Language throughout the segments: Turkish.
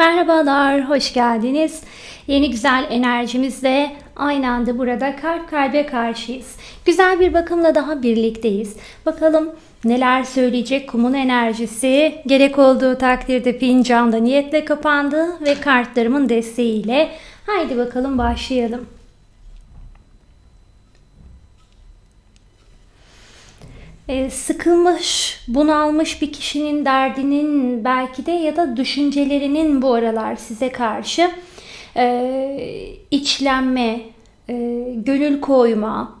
Merhabalar, hoş geldiniz. Yeni güzel enerjimizle aynı anda burada kalp kalbe karşıyız. Güzel bir bakımla daha birlikteyiz. Bakalım neler söyleyecek kumun enerjisi. Gerek olduğu takdirde fincanda niyetle kapandı ve kartlarımın desteğiyle. Haydi bakalım başlayalım. Ee, sıkılmış, bunalmış bir kişinin derdinin belki de ya da düşüncelerinin bu aralar size karşı e, içlenme, e, gönül koyma,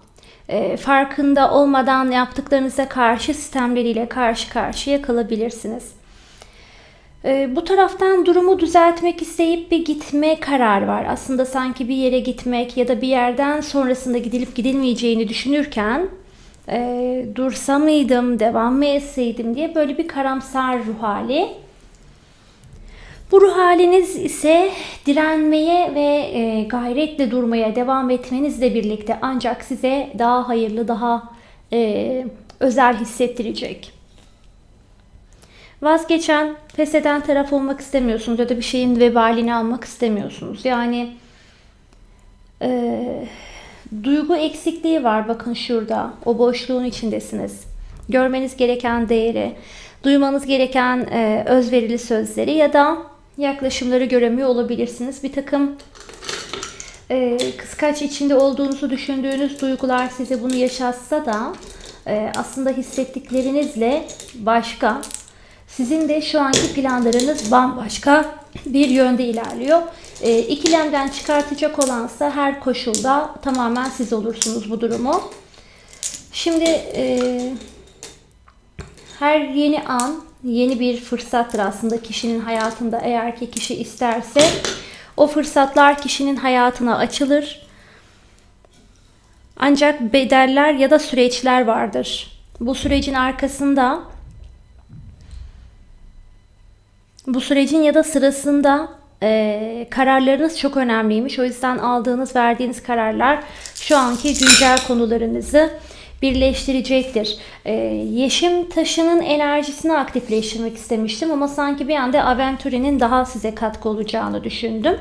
e, farkında olmadan yaptıklarınıza karşı sistemleriyle karşı karşıya kalabilirsiniz. E, bu taraftan durumu düzeltmek isteyip bir gitme kararı var. Aslında sanki bir yere gitmek ya da bir yerden sonrasında gidilip gidilmeyeceğini düşünürken e, dursa mıydım, devam mı etseydim diye böyle bir karamsar ruh hali. Bu ruh haliniz ise direnmeye ve e, gayretle durmaya devam etmenizle birlikte ancak size daha hayırlı, daha e, özel hissettirecek. Vazgeçen, pes eden taraf olmak istemiyorsunuz ya da bir şeyin vebalini almak istemiyorsunuz. Yani e, duygu eksikliği var bakın şurada. O boşluğun içindesiniz. Görmeniz gereken değeri, duymanız gereken e, özverili sözleri ya da yaklaşımları göremiyor olabilirsiniz. Bir takım e, kıskaç içinde olduğunuzu düşündüğünüz duygular size bunu yaşatsa da e, aslında hissettiklerinizle başka. Sizin de şu anki planlarınız bambaşka bir yönde ilerliyor. E, ikilemden çıkartacak olansa her koşulda tamamen siz olursunuz bu durumu. Şimdi e, her yeni an yeni bir fırsattır aslında kişinin hayatında eğer ki kişi isterse o fırsatlar kişinin hayatına açılır. Ancak bedeller ya da süreçler vardır. Bu sürecin arkasında bu sürecin ya da sırasında e, kararlarınız çok önemliymiş. O yüzden aldığınız, verdiğiniz kararlar şu anki güncel konularınızı birleştirecektir. Ee, yeşim taşının enerjisini aktifleştirmek istemiştim ama sanki bir anda Aventuri'nin daha size katkı olacağını düşündüm.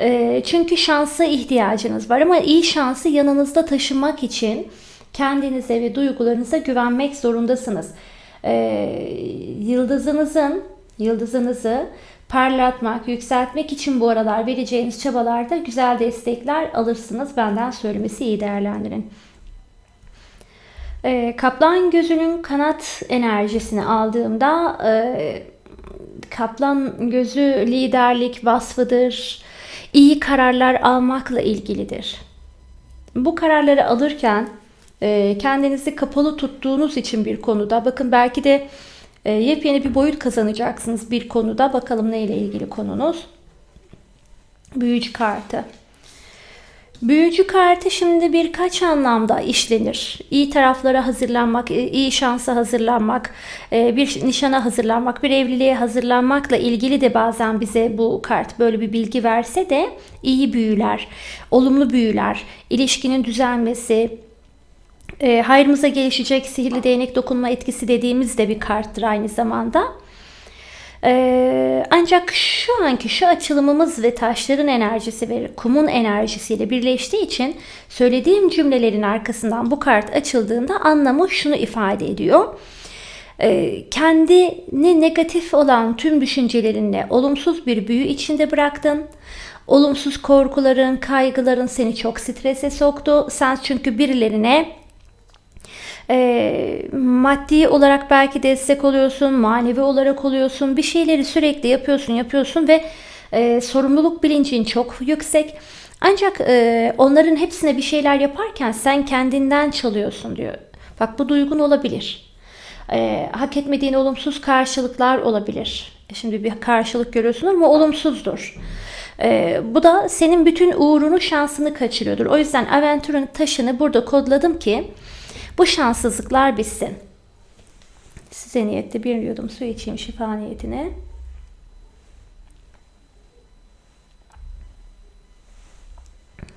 Ee, çünkü şansa ihtiyacınız var ama iyi şansı yanınızda taşımak için kendinize ve duygularınıza güvenmek zorundasınız. Ee, yıldızınızın yıldızınızı parlatmak, yükseltmek için bu aralar vereceğiniz çabalarda güzel destekler alırsınız. Benden söylemesi iyi değerlendirin. E, kaplan gözünün kanat enerjisini aldığımda e, kaplan gözü liderlik vasfıdır. İyi kararlar almakla ilgilidir. Bu kararları alırken e, kendinizi kapalı tuttuğunuz için bir konuda bakın belki de e, yepyeni bir boyut kazanacaksınız bir konuda. Bakalım neyle ilgili konunuz? Büyücü kartı. Büyücü kartı şimdi birkaç anlamda işlenir. İyi taraflara hazırlanmak, e, iyi şansa hazırlanmak, e, bir nişana hazırlanmak, bir evliliğe hazırlanmakla ilgili de bazen bize bu kart böyle bir bilgi verse de iyi büyüler, olumlu büyüler, ilişkinin düzelmesi, e, hayrımıza gelişecek sihirli değnek dokunma etkisi dediğimiz de bir karttır aynı zamanda. Ee, ancak şu anki şu açılımımız ve taşların enerjisi ve kumun enerjisiyle birleştiği için söylediğim cümlelerin arkasından bu kart açıldığında anlamı şunu ifade ediyor. Ee, kendini negatif olan tüm düşüncelerinle olumsuz bir büyü içinde bıraktın. Olumsuz korkuların, kaygıların seni çok strese soktu. Sen çünkü birilerine e, maddi olarak belki destek oluyorsun, manevi olarak oluyorsun. Bir şeyleri sürekli yapıyorsun, yapıyorsun ve e, sorumluluk bilincin çok yüksek. Ancak e, onların hepsine bir şeyler yaparken sen kendinden çalıyorsun diyor. Bak bu duygun olabilir. E, hak etmediğin olumsuz karşılıklar olabilir. Şimdi bir karşılık görüyorsun ama olumsuzdur. E, bu da senin bütün uğrunu, şansını kaçırıyordur. O yüzden Aventur'un taşını burada kodladım ki bu şanssızlıklar bitsin. Size niyette bir yudum su içeyim şifa niyetine.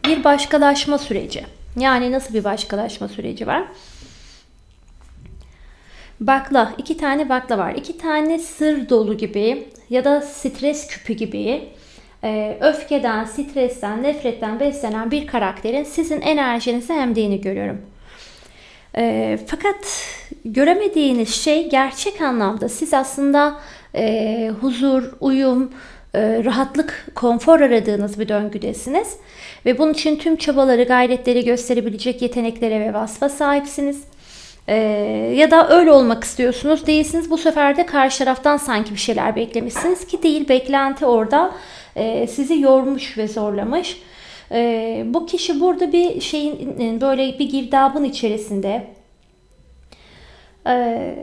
Bir başkalaşma süreci. Yani nasıl bir başkalaşma süreci var? Bakla, iki tane bakla var. İki tane sır dolu gibi ya da stres küpü gibi e, öfkeden, stresten, nefretten beslenen bir karakterin sizin enerjinizi emdiğini görüyorum. E, fakat göremediğiniz şey gerçek anlamda siz aslında e, huzur, uyum, e, rahatlık, konfor aradığınız bir döngüdesiniz. Ve bunun için tüm çabaları, gayretleri gösterebilecek yeteneklere ve vasfa sahipsiniz. Ee, ya da öyle olmak istiyorsunuz değilsiniz. Bu sefer de karşı taraftan sanki bir şeyler beklemişsiniz ki değil. Beklenti orada e, sizi yormuş ve zorlamış. E, bu kişi burada bir şeyin böyle bir girdabın içerisinde. E,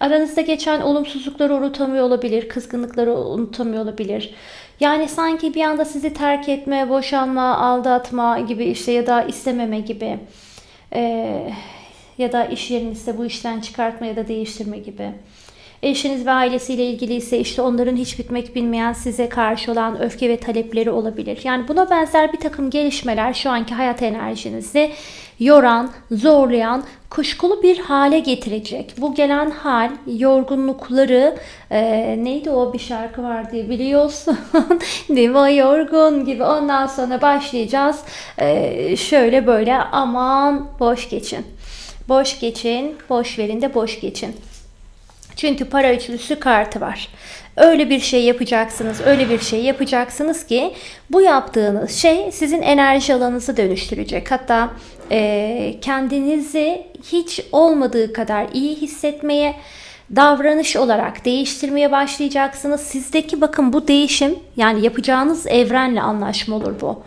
aranızda geçen olumsuzlukları unutamıyor olabilir, kızgınlıkları unutamıyor olabilir. Yani sanki bir anda sizi terk etme, boşanma, aldatma gibi işte ya da istememe gibi. Eee ya da iş yerinizde bu işten çıkartma ya da değiştirme gibi. Eşiniz ve ailesiyle ilgili ise işte onların hiç bitmek bilmeyen size karşı olan öfke ve talepleri olabilir. Yani buna benzer bir takım gelişmeler şu anki hayat enerjinizi yoran, zorlayan, kuşkulu bir hale getirecek. Bu gelen hal, yorgunlukları, e, neydi o bir şarkı vardı biliyorsun. Değil mi o yorgun gibi ondan sonra başlayacağız. E, şöyle böyle aman boş geçin. Boş geçin, boş verin de boş geçin. Çünkü para üçlüsü kartı var. Öyle bir şey yapacaksınız, öyle bir şey yapacaksınız ki bu yaptığınız şey sizin enerji alanınızı dönüştürecek. Hatta e, kendinizi hiç olmadığı kadar iyi hissetmeye, davranış olarak değiştirmeye başlayacaksınız. Sizdeki bakın bu değişim yani yapacağınız evrenle anlaşma olur bu.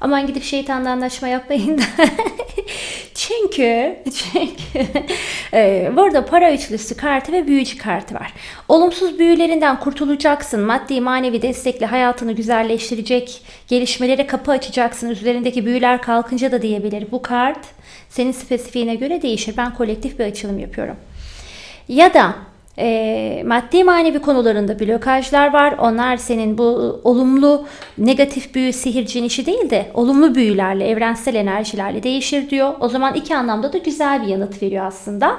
Aman gidip şeytanla anlaşma yapmayın da. çünkü çünkü e, burada para üçlüsü kartı ve büyücü kartı var. Olumsuz büyülerinden kurtulacaksın. Maddi manevi destekle hayatını güzelleştirecek gelişmelere kapı açacaksın. Üzerindeki büyüler kalkınca da diyebilir. Bu kart senin spesifiğine göre değişir. Ben kolektif bir açılım yapıyorum. Ya da e, maddi manevi konularında blokajlar var. Onlar senin bu olumlu negatif büyü sihircin işi değil de olumlu büyülerle, evrensel enerjilerle değişir diyor. O zaman iki anlamda da güzel bir yanıt veriyor aslında.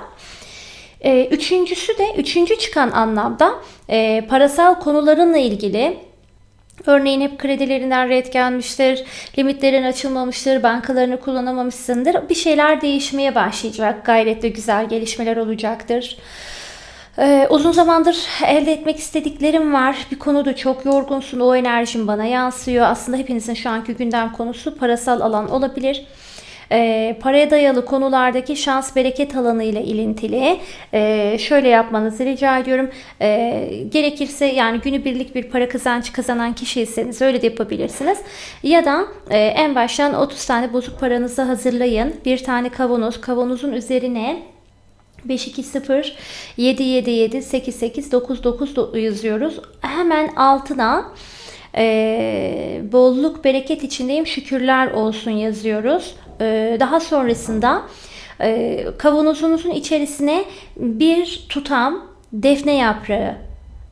E, üçüncüsü de, üçüncü çıkan anlamda e, parasal konularınla ilgili Örneğin hep kredilerinden red gelmiştir, limitlerin açılmamıştır, bankalarını kullanamamışsındır. Bir şeyler değişmeye başlayacak, gayret ve güzel gelişmeler olacaktır. Ee, uzun zamandır elde etmek istediklerim var. Bir konuda çok yorgunsun. O enerjim bana yansıyor. Aslında hepinizin şu anki gündem konusu parasal alan olabilir. E, paraya dayalı konulardaki şans bereket alanı ile ilintili e, şöyle yapmanızı rica ediyorum. E, gerekirse yani günübirlik bir para kazanç kazanan kişiyseniz öyle de yapabilirsiniz. Ya da e, en baştan 30 tane bozuk paranızı hazırlayın. Bir tane kavanoz, kavanozun üzerine 520 777 88 99 yazıyoruz. Hemen altına e, bolluk bereket içindeyim şükürler olsun yazıyoruz. E, daha sonrasında e, kavanozunuzun içerisine bir tutam defne yaprağı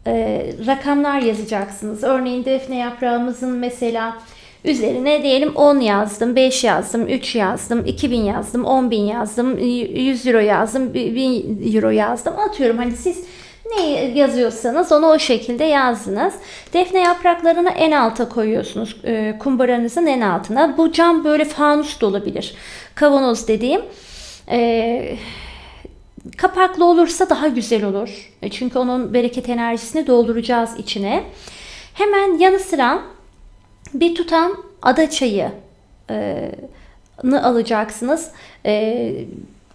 e, rakamlar yazacaksınız. Örneğin defne yaprağımızın mesela Üzerine diyelim 10 yazdım, 5 yazdım, 3 yazdım, 2000 yazdım, 10 bin yazdım, 100 euro yazdım, 1000 euro yazdım. Atıyorum hani siz ne yazıyorsanız onu o şekilde yazdınız. Defne yapraklarını en alta koyuyorsunuz. E, kumbaranızın en altına. Bu cam böyle fanus da olabilir. Kavanoz dediğim. E, kapaklı olursa daha güzel olur. E, çünkü onun bereket enerjisini dolduracağız içine. Hemen yanı sıra bir tutam ada çayı e, alacaksınız. E,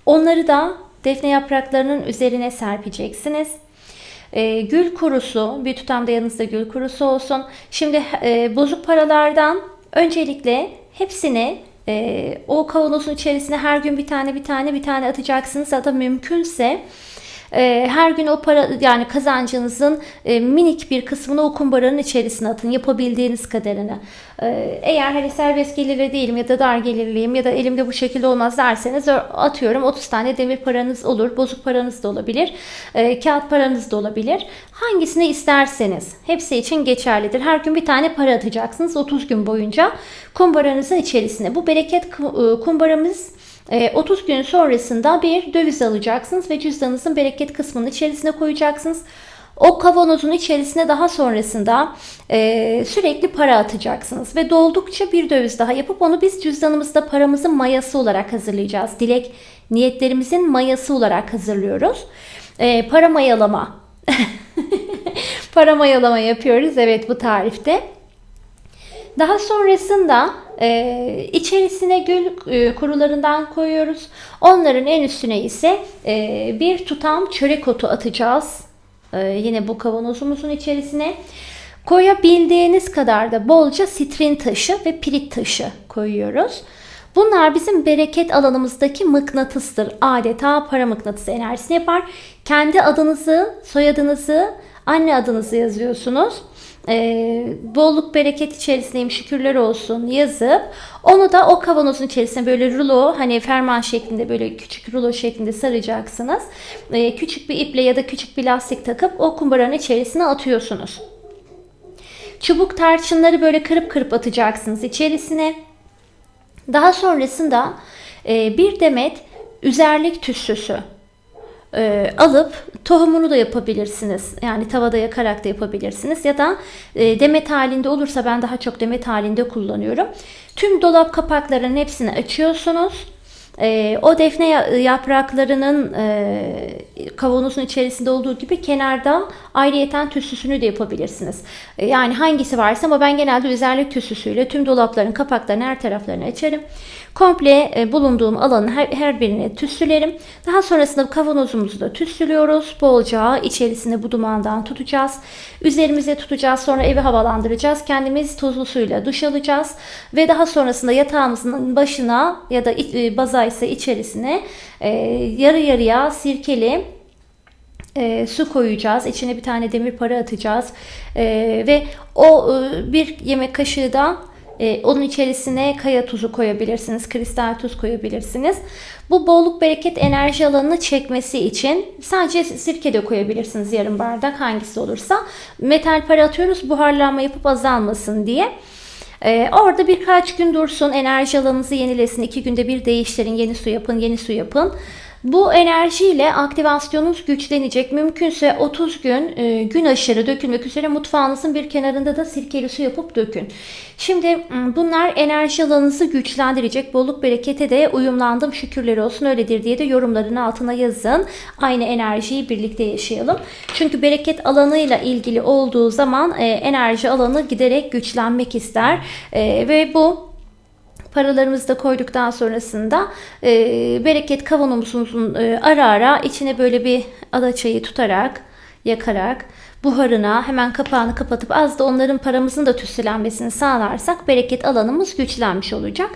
onları da defne yapraklarının üzerine serpeceksiniz. E, gül kurusu, bir tutam da yanınızda gül kurusu olsun. Şimdi e, bozuk paralardan öncelikle hepsini e, o kavanozun içerisine her gün bir tane bir tane bir tane atacaksınız. Ya da mümkünse e, her gün o para yani kazancınızın e, minik bir kısmını o kumbaranın içerisine atın yapabildiğiniz kadarını. E, eğer hani serbest gelirli değilim ya da dar gelirliyim ya da elimde bu şekilde olmaz derseniz atıyorum 30 tane demir paranız olur, bozuk paranız da olabilir, e, kağıt paranız da olabilir. Hangisini isterseniz hepsi için geçerlidir. Her gün bir tane para atacaksınız 30 gün boyunca kumbaranızın içerisine. Bu bereket kumbaramız E, 30 gün sonrasında bir döviz alacaksınız ve cüzdanınızın bereket kısmının içerisine koyacaksınız. O kavanozun içerisine daha sonrasında e, sürekli para atacaksınız ve doldukça bir döviz daha yapıp onu biz cüzdanımızda paramızın mayası olarak hazırlayacağız. Dilek niyetlerimizin mayası olarak hazırlıyoruz. E, para mayalama. para mayalama yapıyoruz evet bu tarifte. Daha sonrasında e, içerisine gül e, kurularından koyuyoruz. Onların en üstüne ise e, bir tutam çörek otu atacağız. E, yine bu kavanozumuzun içerisine. Koyabildiğiniz kadar da bolca sitrin taşı ve pirit taşı koyuyoruz. Bunlar bizim bereket alanımızdaki mıknatıstır. Adeta para mıknatısı enerjisini yapar. Kendi adınızı, soyadınızı, anne adınızı yazıyorsunuz e, bolluk bereket içerisindeyim şükürler olsun yazıp onu da o kavanozun içerisine böyle rulo hani ferman şeklinde böyle küçük rulo şeklinde saracaksınız. E, küçük bir iple ya da küçük bir lastik takıp o kumbaranın içerisine atıyorsunuz. Çubuk tarçınları böyle kırıp kırıp atacaksınız içerisine. Daha sonrasında e, bir demet üzerlik tüssüsü e, alıp tohumunu da yapabilirsiniz. Yani tavada yakarak da yapabilirsiniz. Ya da e, demet halinde olursa ben daha çok demet halinde kullanıyorum. Tüm dolap kapaklarının hepsini açıyorsunuz. E, o defne yapraklarının e, kavanozun içerisinde olduğu gibi kenarda ayrıyeten tüsüsünü de yapabilirsiniz. E, yani hangisi varsa ama ben genelde üzerlik tüsüsüyle tüm dolapların kapaklarını her taraflarını açarım. Komple e, bulunduğum alanın her, her birini tüsülerim. Daha sonrasında kavanozumuzu da tüsülüyoruz. Bolca içerisinde bu dumandan tutacağız. Üzerimize tutacağız. Sonra evi havalandıracağız. Kendimiz tuzlu suyla duş alacağız. Ve daha sonrasında yatağımızın başına ya da e, baza ise içerisine e, yarı yarıya sirkeli e, su koyacağız. İçine bir tane demir para atacağız. E, ve o e, bir yemek kaşığı da e, onun içerisine kaya tuzu koyabilirsiniz, kristal tuz koyabilirsiniz. Bu bolluk bereket enerji alanını çekmesi için sadece sirke de koyabilirsiniz yarım bardak hangisi olursa. Metal para atıyoruz buharlanma yapıp azalmasın diye. Ee, orada birkaç gün dursun, enerji alanınızı yenilesin. iki günde bir değiştirin, yeni su yapın, yeni su yapın. Bu enerjiyle aktivasyonunuz güçlenecek. Mümkünse 30 gün e, gün aşırı dökülmek üzere mutfağınızın bir kenarında da sirkeli su yapıp dökün. Şimdi bunlar enerji alanınızı güçlendirecek. Bolluk berekete de uyumlandım şükürler olsun öyledir diye de yorumların altına yazın. Aynı enerjiyi birlikte yaşayalım. Çünkü bereket alanıyla ilgili olduğu zaman e, enerji alanı giderek güçlenmek ister. E, ve bu paralarımızı da koyduktan sonrasında e, bereket kavanozumuzun e, ara ara içine böyle bir adaçayı tutarak yakarak buharına hemen kapağını kapatıp az da onların paramızın da tüsülenmesini sağlarsak bereket alanımız güçlenmiş olacak.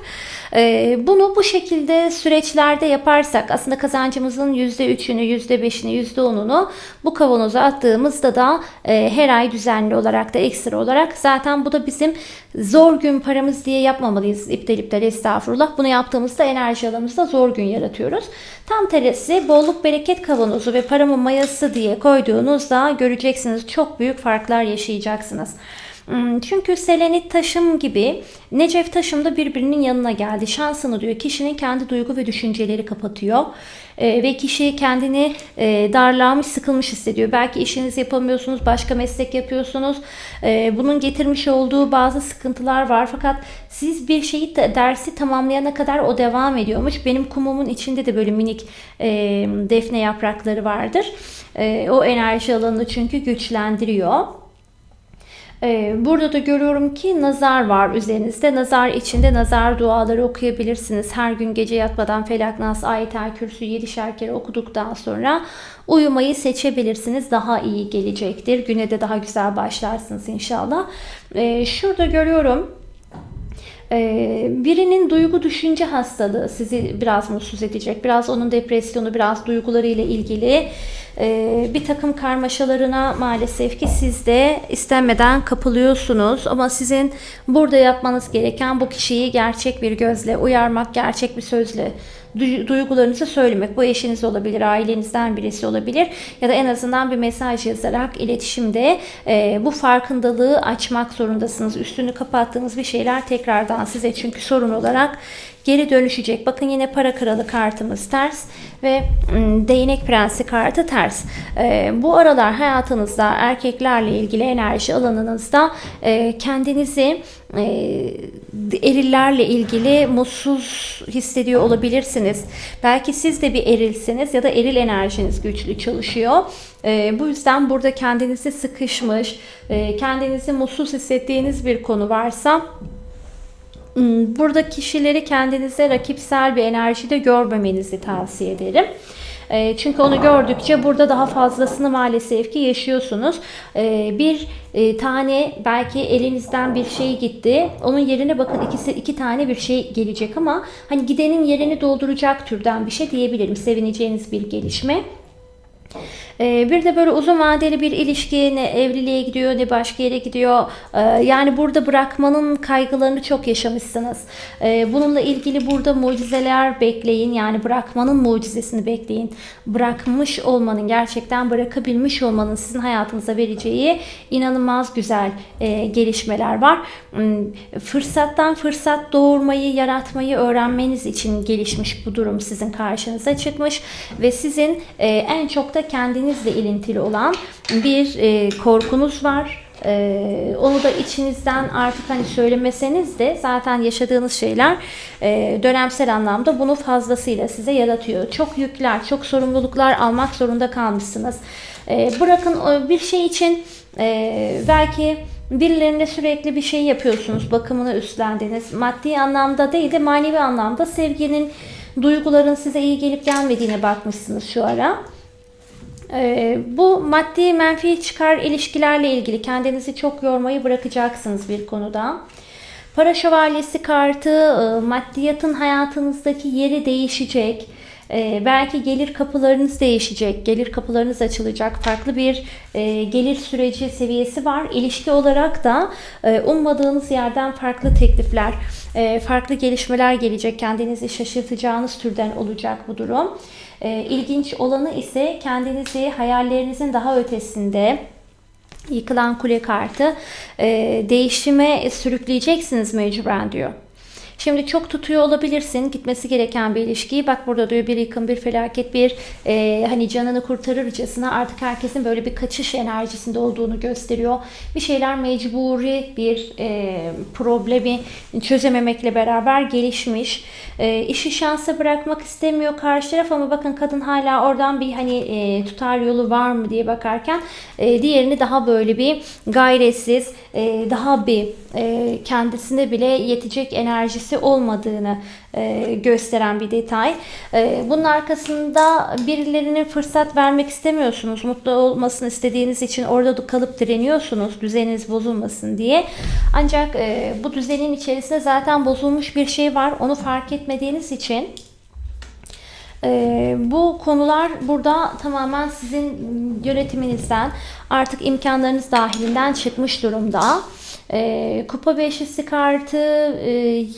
Ee, bunu bu şekilde süreçlerde yaparsak aslında kazancımızın %3'ünü, %5'ini, %10'unu bu kavanoza attığımızda da e, her ay düzenli olarak da ekstra olarak zaten bu da bizim zor gün paramız diye yapmamalıyız iptal iptal estağfurullah. Bunu yaptığımızda enerji alanımızda zor gün yaratıyoruz. Tam teresi bolluk bereket kavanozu ve paramın mayası diye koyduğunuzda göreceksiniz çok büyük farklar yaşayacaksınız. Hmm, çünkü selenit taşım gibi Necef taşım da birbirinin yanına geldi. Şansını diyor kişinin kendi duygu ve düşünceleri kapatıyor. Ee, ve kişi kendini e, darlanmış, sıkılmış hissediyor. Belki işinizi yapamıyorsunuz, başka meslek yapıyorsunuz. Ee, bunun getirmiş olduğu bazı sıkıntılar var. Fakat siz bir şeyi de, dersi tamamlayana kadar o devam ediyormuş. Benim kumumun içinde de böyle minik e, defne yaprakları vardır. E, o enerji alanını çünkü güçlendiriyor. Ee, burada da görüyorum ki nazar var üzerinizde. Nazar içinde nazar duaları okuyabilirsiniz. Her gün gece yatmadan Felak Nas, Ayetel Kürsü 7'şer kere okuduktan sonra uyumayı seçebilirsiniz. Daha iyi gelecektir. Güne de daha güzel başlarsınız inşallah. Ee, şurada görüyorum birinin duygu düşünce hastalığı sizi biraz mutsuz edecek. Biraz onun depresyonu, biraz duygularıyla ilgili ee, bir takım karmaşalarına maalesef ki siz de istenmeden kapılıyorsunuz. Ama sizin burada yapmanız gereken bu kişiyi gerçek bir gözle uyarmak, gerçek bir sözle duygularınızı söylemek. Bu eşiniz olabilir, ailenizden birisi olabilir ya da en azından bir mesaj yazarak iletişimde e, bu farkındalığı açmak zorundasınız. Üstünü kapattığınız bir şeyler tekrardan size çünkü sorun olarak geri dönüşecek. Bakın yine para kralı kartımız ters ve ım, değnek prensi kartı ters. Ee, bu aralar hayatınızda erkeklerle ilgili enerji alanınızda e, kendinizi e, erillerle ilgili mutsuz hissediyor olabilirsiniz. Belki siz de bir erilsiniz ya da eril enerjiniz güçlü çalışıyor. E, bu yüzden burada kendinizi sıkışmış, kendinizi mutsuz hissettiğiniz bir konu varsa Burada kişileri kendinize rakipsel bir enerjide görmemenizi tavsiye ederim. E, Çünkü onu gördükçe burada daha fazlasını maalesef ki yaşıyorsunuz. E, Bir e, tane belki elinizden bir şey gitti. Onun yerine bakın ikisi iki tane bir şey gelecek ama hani gidenin yerini dolduracak türden bir şey diyebilirim. Sevineceğiniz bir gelişme. Ee, Bir de böyle uzun vadeli bir ilişki ne evliliğe gidiyor ne başka yere gidiyor. Ee, Yani burada bırakmanın kaygılarını çok yaşamışsınız. Ee, Bununla ilgili burada mucizeler bekleyin. Yani bırakmanın mucizesini bekleyin. Bırakmış olmanın gerçekten bırakabilmiş olmanın sizin hayatınıza vereceği inanılmaz güzel e, gelişmeler var. Hmm, Fırsattan fırsat doğurmayı, yaratmayı öğrenmeniz için gelişmiş bu durum sizin karşınıza çıkmış ve sizin e, en çok da kendinizle ilintili olan bir e, korkunuz var. E, onu da içinizden artık hani söylemeseniz de zaten yaşadığınız şeyler e, dönemsel anlamda bunu fazlasıyla size yaratıyor. Çok yükler, çok sorumluluklar almak zorunda kalmışsınız. E, bırakın o bir şey için e, belki birilerine sürekli bir şey yapıyorsunuz, bakımını üstlendiniz. Maddi anlamda değil de manevi anlamda sevginin, duyguların size iyi gelip gelmediğine bakmışsınız şu ara. Ee, bu maddi menfi çıkar ilişkilerle ilgili kendinizi çok yormayı bırakacaksınız bir konuda. Para şövalyesi kartı e, maddiyatın hayatınızdaki yeri değişecek. Ee, belki gelir kapılarınız değişecek, gelir kapılarınız açılacak, farklı bir e, gelir süreci seviyesi var. İlişki olarak da e, ummadığınız yerden farklı teklifler, e, farklı gelişmeler gelecek. Kendinizi şaşırtacağınız türden olacak bu durum. E, ilginç olanı ise kendinizi hayallerinizin daha ötesinde yıkılan kule kartı e, değişime sürükleyeceksiniz mecburen diyor. Şimdi çok tutuyor olabilirsin gitmesi gereken bir ilişkiyi. Bak burada diyor bir yıkım, bir felaket, bir e, hani canını kurtarırcasına artık herkesin böyle bir kaçış enerjisinde olduğunu gösteriyor. Bir şeyler mecburi bir e, problemi çözememekle beraber gelişmiş. E, işi şansa bırakmak istemiyor karşı taraf ama bakın kadın hala oradan bir hani e, tutar yolu var mı diye bakarken e, diğerini daha böyle bir gayretsiz, e, daha bir e, kendisine bile yetecek enerjisi olmadığını e, gösteren bir detay. E, bunun arkasında birilerine fırsat vermek istemiyorsunuz. Mutlu olmasını istediğiniz için orada da kalıp direniyorsunuz düzeniniz bozulmasın diye. Ancak e, bu düzenin içerisinde zaten bozulmuş bir şey var. Onu fark etmediğiniz için ee, bu konular burada tamamen sizin yönetiminizden artık imkanlarınız dahilinden çıkmış durumda. Ee, kupa beşlisi kartı e,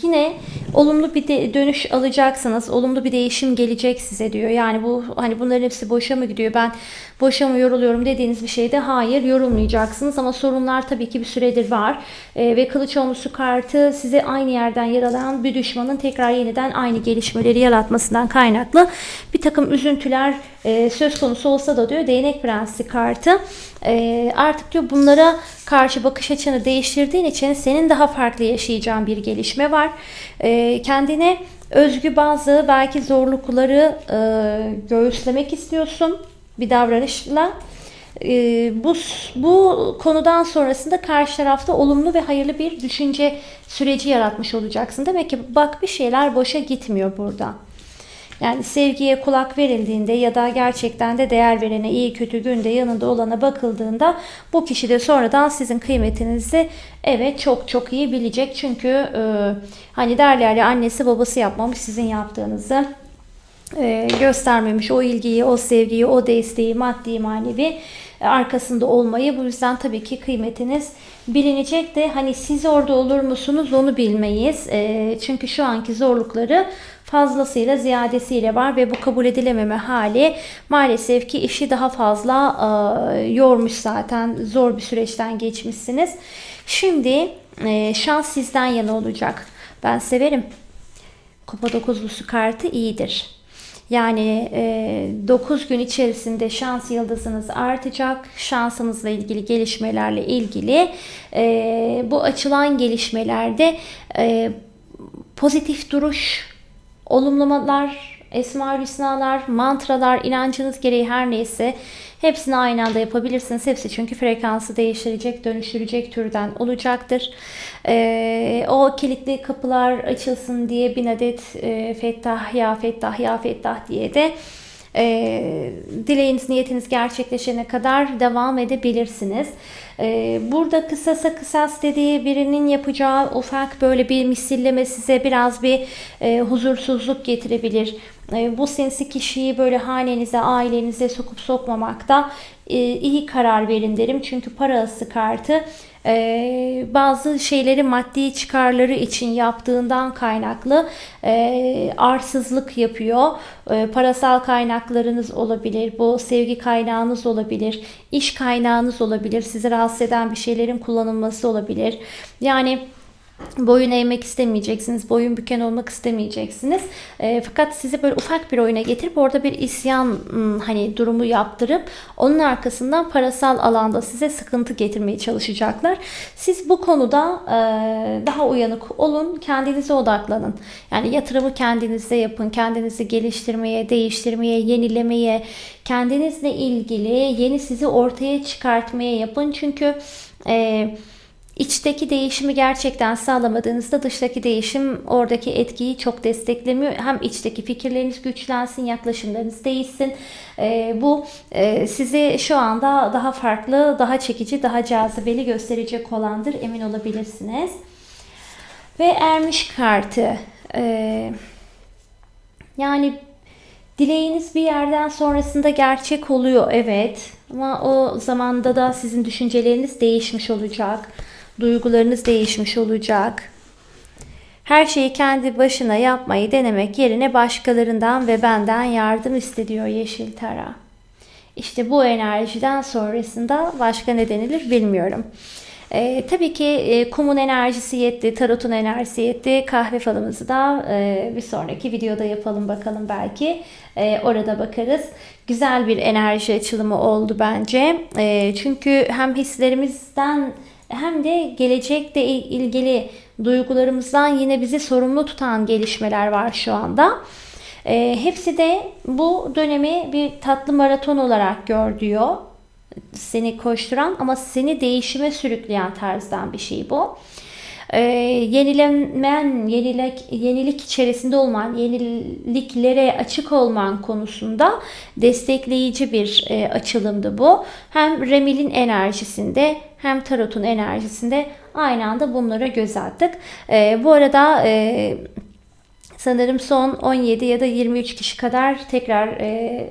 yine olumlu bir de dönüş alacaksınız. Olumlu bir değişim gelecek size diyor. Yani bu hani bunların hepsi boşa mı gidiyor? Ben boşa mı yoruluyorum dediğiniz bir şeyde hayır yorulmayacaksınız ama sorunlar tabii ki bir süredir var. Ee, ve kılıç olmuşu kartı size aynı yerden yer alan bir düşmanın tekrar yeniden aynı gelişmeleri yaratmasından kaynaklı bir takım üzüntüler e, söz konusu olsa da diyor değnek prensi kartı e, artık diyor bunlara karşı bakış açını değiştirdiğin için senin daha farklı yaşayacağın bir gelişme var. E, kendine özgü bazı belki zorlukları e, göğüslemek istiyorsun bir davranışla. E, bu bu konudan sonrasında karşı tarafta olumlu ve hayırlı bir düşünce süreci yaratmış olacaksın. Demek ki bak bir şeyler boşa gitmiyor burada. Yani sevgiye kulak verildiğinde ya da gerçekten de değer verene iyi kötü günde yanında olana bakıldığında bu kişi de sonradan sizin kıymetinizi evet çok çok iyi bilecek. Çünkü e, hani derler ya annesi babası yapmamış sizin yaptığınızı e, göstermemiş o ilgiyi, o sevgiyi, o desteği maddi manevi e, arkasında olmayı bu yüzden tabii ki kıymetiniz bilinecek de hani siz orada olur musunuz onu bilmeyiz. E, çünkü şu anki zorlukları fazlasıyla ziyadesiyle var ve bu kabul edilememe hali maalesef ki işi daha fazla e, yormuş zaten zor bir süreçten geçmişsiniz. Şimdi e, şans sizden yana olacak. Ben severim. Kupa dokuzlusu kartı iyidir. Yani 9 gün içerisinde şans yıldızınız artacak. Şansınızla ilgili gelişmelerle ilgili e, bu açılan gelişmelerde e, pozitif duruş, olumlamalar, esma hüsnalar, mantralar, inancınız gereği her neyse hepsini aynı anda yapabilirsiniz. Hepsi çünkü frekansı değiştirecek, dönüştürecek türden olacaktır. Ee, o kilitli kapılar açılsın diye bin adet e, fettah ya fettah ya fettah diye de e, dileğiniz, niyetiniz gerçekleşene kadar devam edebilirsiniz. E, burada kısasa kısas dediği birinin yapacağı ufak böyle bir misilleme size biraz bir e, huzursuzluk getirebilir. E, bu sinsi kişiyi böyle hanenize, ailenize sokup sokmamakta e, iyi karar verin derim. Çünkü parası kartı e, bazı şeyleri maddi çıkarları için yaptığından kaynaklı e, arsızlık yapıyor. Parasal kaynaklarınız olabilir, bu sevgi kaynağınız olabilir, iş kaynağınız olabilir, sizi rahatsız eden bir şeylerin kullanılması olabilir. Yani boyun eğmek istemeyeceksiniz, boyun büken olmak istemeyeceksiniz. E, fakat sizi böyle ufak bir oyuna getirip orada bir isyan hani durumu yaptırıp onun arkasından parasal alanda size sıkıntı getirmeye çalışacaklar. Siz bu konuda e, daha uyanık olun, kendinize odaklanın. Yani yatırımı kendinizde yapın, kendinizi geliştirmeye, değiştirmeye, yenilemeye, kendinizle ilgili yeni sizi ortaya çıkartmaya yapın. Çünkü eee İçteki değişimi gerçekten sağlamadığınızda dıştaki değişim oradaki etkiyi çok desteklemiyor. Hem içteki fikirleriniz güçlensin, yaklaşımlarınız değişsin. E, bu e, sizi şu anda daha farklı, daha çekici, daha cazibeli gösterecek olandır. Emin olabilirsiniz. Ve ermiş kartı. E, yani dileğiniz bir yerden sonrasında gerçek oluyor evet. Ama o zamanda da sizin düşünceleriniz değişmiş olacak Duygularınız değişmiş olacak. Her şeyi kendi başına yapmayı denemek yerine başkalarından ve benden yardım istediyor Yeşil Tara. İşte bu enerjiden sonrasında başka ne denilir bilmiyorum. E, tabii ki e, kumun enerjisi yetti, tarotun enerjisi yetti. Kahve falımızı da e, bir sonraki videoda yapalım bakalım belki. E, orada bakarız. Güzel bir enerji açılımı oldu bence. E, çünkü hem hislerimizden hem de gelecekle ilgili duygularımızdan yine bizi sorumlu tutan gelişmeler var şu anda. E, hepsi de bu dönemi bir tatlı maraton olarak gör diyor. Seni koşturan ama seni değişime sürükleyen tarzdan bir şey bu e, yenilemen, yenilik, yenilik içerisinde olman, yeniliklere açık olman konusunda destekleyici bir e, açılımdı bu. Hem Remil'in enerjisinde hem Tarot'un enerjisinde aynı anda bunlara göz attık. E, bu arada e, sanırım son 17 ya da 23 kişi kadar tekrar e,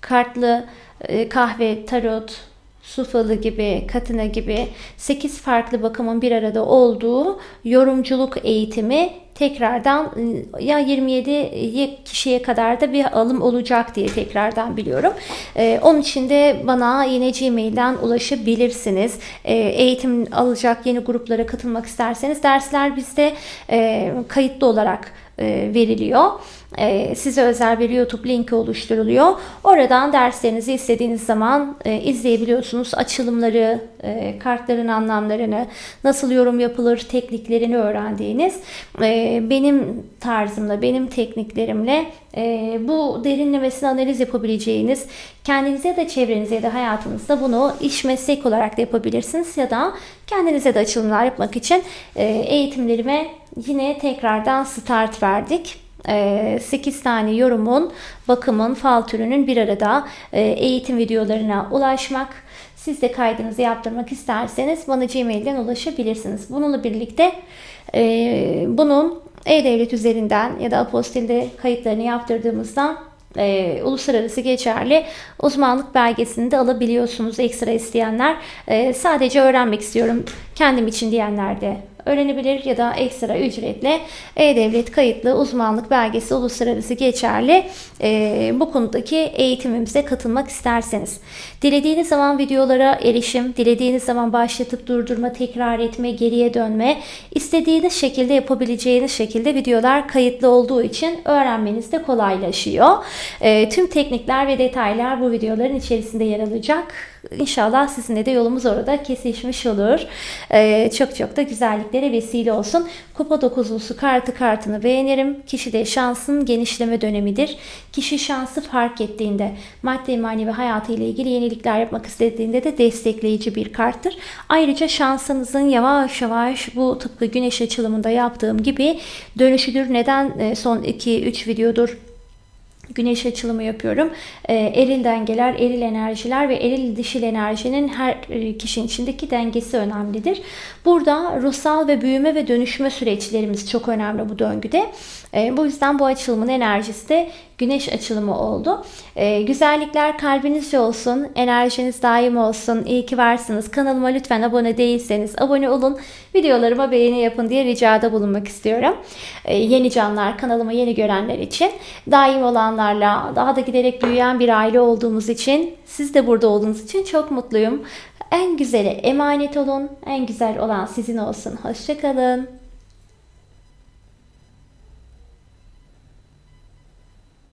kartlı e, kahve, tarot, Sufalı gibi, Katina gibi 8 farklı bakımın bir arada olduğu yorumculuk eğitimi tekrardan ya 27 kişiye kadar da bir alım olacak diye tekrardan biliyorum. Ee, onun için de bana yine Gmail'den ulaşabilirsiniz. Ee, eğitim alacak yeni gruplara katılmak isterseniz dersler bizde e, kayıtlı olarak e, veriliyor. E, size özel bir YouTube linki oluşturuluyor. Oradan derslerinizi istediğiniz zaman e, izleyebiliyorsunuz. Açılımları, kartların anlamlarını, nasıl yorum yapılır tekniklerini öğrendiğiniz benim tarzımla, benim tekniklerimle bu derinlemesine analiz yapabileceğiniz, kendinize de çevrenize de hayatınızda bunu iş meslek olarak da yapabilirsiniz ya da kendinize de açılımlar yapmak için eğitimlerime yine tekrardan start verdik. 8 ee, tane yorumun, bakımın, fal türünün bir arada e, eğitim videolarına ulaşmak. Siz de kaydınızı yaptırmak isterseniz bana Gmail'den ulaşabilirsiniz. Bununla birlikte e, bunun e-Devlet üzerinden ya da apostilde kayıtlarını yaptırdığımızda e, uluslararası geçerli uzmanlık belgesini de alabiliyorsunuz ekstra isteyenler. E, sadece öğrenmek istiyorum kendim için diyenler de öğrenebilir ya da ekstra ücretle E-Devlet kayıtlı uzmanlık belgesi uluslararası geçerli e, bu konudaki eğitimimize katılmak isterseniz. Dilediğiniz zaman videolara erişim, dilediğiniz zaman başlatıp durdurma, tekrar etme, geriye dönme, istediğiniz şekilde yapabileceğiniz şekilde videolar kayıtlı olduğu için öğrenmeniz de kolaylaşıyor. E, tüm teknikler ve detaylar bu videoların içerisinde yer alacak. İnşallah sizinle de yolumuz orada kesişmiş olur. Ee, çok çok da güzelliklere vesile olsun. Kupa dokuzlusu kartı kartını beğenirim. Kişi de şansın genişleme dönemidir. Kişi şansı fark ettiğinde maddi manevi hayatıyla ilgili yenilikler yapmak istediğinde de destekleyici bir karttır. Ayrıca şansınızın yavaş yavaş bu tıpkı güneş açılımında yaptığım gibi dönüşüdür. Neden e, son 2-3 videodur güneş açılımı yapıyorum. Eril dengeler, eril enerjiler ve eril dişil enerjinin her e, kişinin içindeki dengesi önemlidir. Burada ruhsal ve büyüme ve dönüşme süreçlerimiz çok önemli bu döngüde. Ee, bu yüzden bu açılımın enerjisi de güneş açılımı oldu. Ee, güzellikler kalbinizce olsun, enerjiniz daim olsun. İyi ki varsınız. Kanalıma lütfen abone değilseniz abone olun. Videolarıma beğeni yapın diye ricada bulunmak istiyorum. Ee, yeni canlar, kanalıma yeni görenler için. Daim olanlarla daha da giderek büyüyen bir aile olduğumuz için, siz de burada olduğunuz için çok mutluyum. En güzeli emanet olun. En güzel olan sizin olsun. Hoşçakalın.